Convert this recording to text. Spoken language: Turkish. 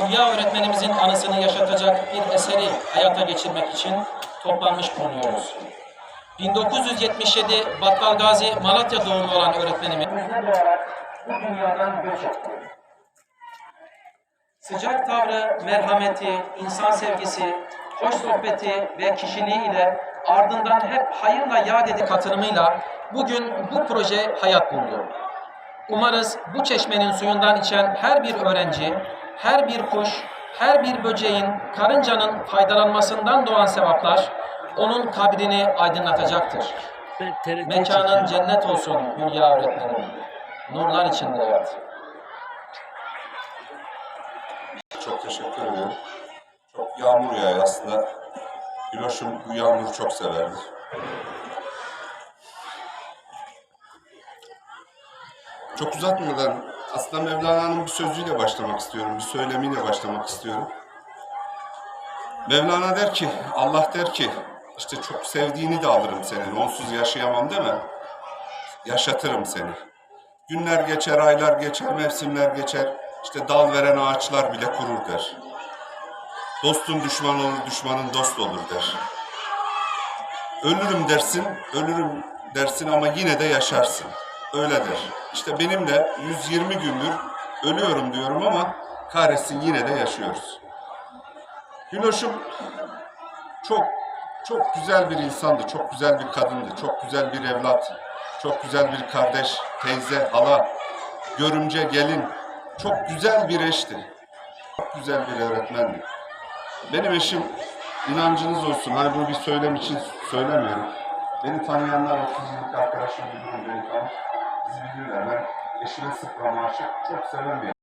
Hülya öğretmenimizin anısını yaşatacak bir eseri hayata geçirmek için toplanmış bulunuyoruz. 1977 Battal Gazi Malatya doğumlu olan öğretmenimiz bu dünyadan göç etti. Sıcak tavrı, merhameti, insan sevgisi, hoş sohbeti ve kişiliği ile ardından hep hayırla yad edip katılımıyla bugün bu proje hayat buldu. Umarız bu çeşmenin suyundan içen her bir öğrenci, her bir kuş, her bir böceğin, karıncanın faydalanmasından doğan sevaplar onun kabrini aydınlatacaktır. Mekanın cennet olsun Hülya öğretmenim. Nurlar içinde yat. Çok teşekkür ederim. Çok yağmur yağıyor aslında. Güloş'um bu yağmuru çok severdi. Çok uzatmadan aslında Mevlana'nın bir sözüyle başlamak istiyorum. Bir söylemiyle başlamak istiyorum. Mevlana der ki, Allah der ki, işte çok sevdiğini de alırım senin. Onsuz yaşayamam değil mi? Yaşatırım seni. Günler geçer, aylar geçer, mevsimler geçer. İşte dal veren ağaçlar bile kurur der. Dostun düşman olur, düşmanın dost olur der. Ölürüm dersin, ölürüm dersin ama yine de yaşarsın. Öyle der. İşte benim de 120 gündür ölüyorum diyorum ama kahretsin yine de yaşıyoruz. Güloş'um çok çok güzel bir insandı, çok güzel bir kadındı, çok güzel bir evlat, çok güzel bir kardeş, teyze, hala, görümce, gelin, çok güzel bir eşti. Çok güzel bir öğretmendi. Benim eşim inancınız olsun, hani bunu bir söylem için söylemiyorum. Beni tanıyanlar 30 yıllık arkadaşım bilirim beni tanır. Eşime sıfır aşık, çok seven bir